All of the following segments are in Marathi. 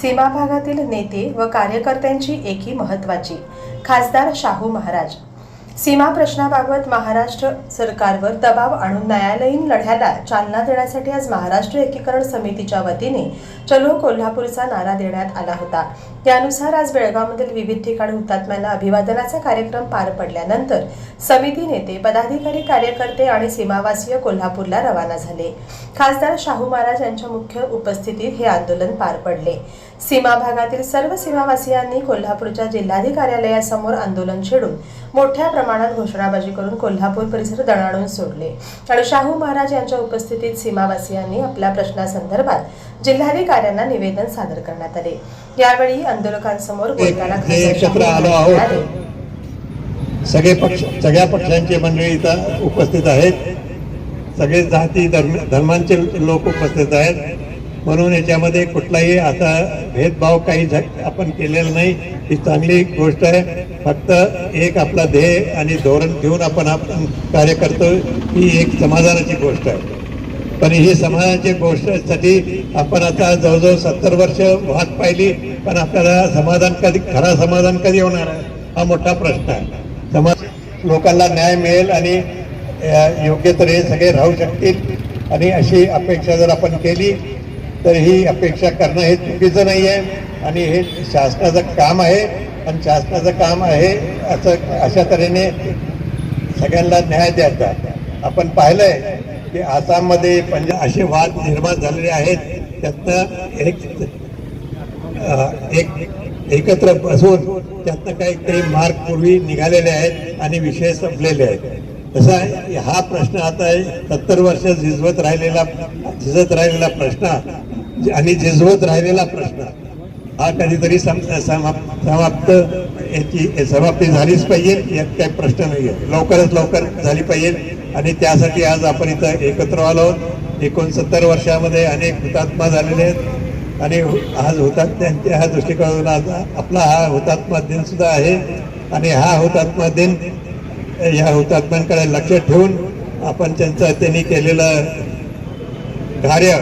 सीमा भागातील नेते व कार्यकर्त्यांची एकी महत्वाची खासदार शाहू महाराज. सीमा प्रश्नाबाबत महाराष्ट्र सरकारवर दबाव आणून न्यायालयीन लढ्याला चालना देण्यासाठी आज महाराष्ट्र एकीकरण समितीच्या वतीने चलो कोल्हापूरचा नारा देण्यात आला होता. त्यानुसार आज बेळगावमधील विविध ठिकाणी हुतात्म्यांना अभिवादनाचा कार्यक्रम पार पडल्यानंतर समिती नेते पदाधिकारी कार्यकर्ते आणि सीमावासीय कोल्हापूरला रवाना झाले. खासदार शाहू महाराज यांच्या मुख्य उपस्थितीत हे आंदोलन पार पडले. सीमा भागातील सर्व सीमावासियांनी कोल्हापूरच्या जिल्हाधिकारी कार्यालयासमोर आंदोलन छेडून मोठ्या प्रमाणात घोषणाबाजी करून कोल्हापूर परिसर दणाणून सोडले. आणि शाहू महाराज यांच्या उपस्थितीत सीमावासियांनी आपल्या प्रश्नासंदर्भात जिल्हाधिकाऱ्यांना निवेदन सादर करण्यात आले. यावेळी आंदोलकांसमोर बोलताना सगळे पक्ष सगळ्या पक्षांचे मंडळी इथं उपस्थित आहेत. सगळे जाती धर्म धर्मांचे लोक उपस्थित आहेत. म्हणून याच्यामध्ये कुठलाही असा भेदभाव काही आपण केलेला नाही. ही चांगली गोष्ट आहे. फक्त एक आपला ध्येय आणि धोरण घेऊन आपण आपण कार्य करतो ही एक समाधानाची गोष्ट आहे. पण ही समाजाची गोष्टसाठी आपण आता जवळजवळ सत्तर वर्ष वाट पाहिली पण आपल्याला समाधान कधी खरा समाधान कधी होणार आहे? हा मोठा प्रश्न आहे. समाज लोकांना न्याय मिळेल आणि योग्य योग्य तऱ्हे सगळे राहू शकतील. आणि अशी अपेक्षा जर आपण केली तर ही अपेक्षा करणं हे चुकीचं नाही आहे. आणि हे शासनाचं काम आहे. आणि शासनाचं काम आहे असं अशा तऱ्हेने सगळ्यांना न्याय द्यायचा. आपण पाहिलंय की आसाममध्ये पंजाब असे वाद निर्माण झालेले आहेत. त्यातनं एक एक एकत्र बसून त्यातनं काही काही मार्ग पूर्वी निघालेले आहेत आणि विषय संपलेले आहेत. तसा हा प्रश्न आता सत्तर वर्ष झिजवत राहिलेला झिजत राहिलेला प्रश्न आणि झिजवत राहिलेला प्रश्न हा कधीतरी सम- समाप- समाप्त याची समाप्ती झालीच पाहिजे यात काही प्रश्न नाही आहे लवकरच लवकर झाली पाहिजे आणि त्यासाठी आज आपण इथं एकत्र आलो आहोत. एकोणसत्तर वर्षामध्ये अनेक हुतात्मा झालेले आहेत आणि आज हुतात्म्यांच्या ह्या दृष्टिकोनातून आज आपला हा हुतात्मा दिन सुद्धा आहे आणि हा हुतात्मा दिन या हुतात्म्यांकडे लक्ष ठेवून आपण त्यांचं त्यांनी केलेलं कार्य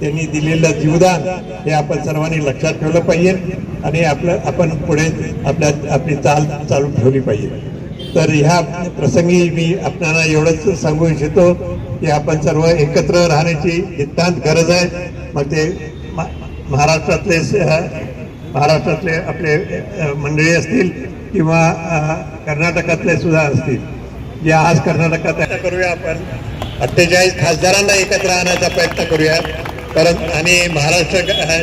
त्यांनी दिलेलं जीवदान हे आपण सर्वांनी लक्षात ठेवलं पाहिजे आणि आपलं आपण पुढे आपल्या आपली चाल चालू ठेवली पाहिजे. तर ह्या प्रसंगी मी आपल्याला एवढंच सांगू इच्छितो की आपण सर्व एकत्र राहण्याची नितांत गरज आहे. मग ते महाराष्ट्रातले महाराष्ट्रातले आपले मंडळी असतील किंवा कर्नाटकातले सुद्धा असतील. जे आज कर्नाटकात करूया आपण. अठ्ठेचाळीस खासदारांना एकत्र आणण्याचा प्रयत्न करूया. परत आणि महाराष्ट्र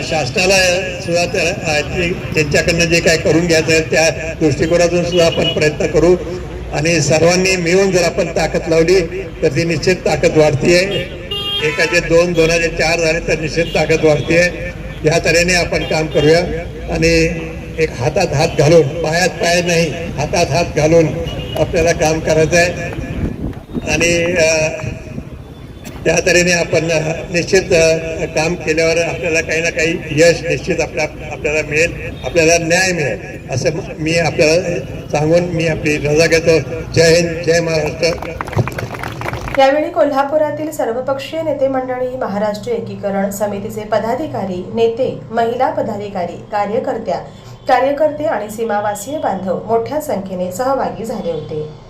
शासनाला सुद्धा त्या- त्यांच्याकडनं जे काय करून घ्यायचं आहे त्या दृष्टिकोनातून सुद्धा आपण प्रयत्न करू. आणि सर्वांनी मिळून जर आपण ताकद लावली तर ती निश्चित ताकद वाढतीये. एकाचे दोन दोनाचे चार झाले तर निश्चित ताकद वाढतीये. या तऱ्हेने आपण काम करूया. आणि एक हातात हात घालून पायात पाय नाही हातात हात घालून आपल्याला काम करायचं आहे आणि त्या तऱ्हेने आपण निश्चित काम केल्यावर आपल्याला काही ना काही यश निश्चित आपल्या आपल्याला मिळेल आपल्याला न्याय मिळेल. असं मी आपल्याला सांगून मी आपली रजा घेतो. जय हिंद जय महाराष्ट्र. यावेळी कोल्हापुरातील सर्वपक्षीय नेते मंडळी महाराष्ट्र एकीकरण समितीचे पदाधिकारी नेते महिला पदाधिकारी कार्यकर्त्या कार्यकर्ते आणि सीमावासीय बांधव मोठ्या संख्येने सहभागी झाले होते.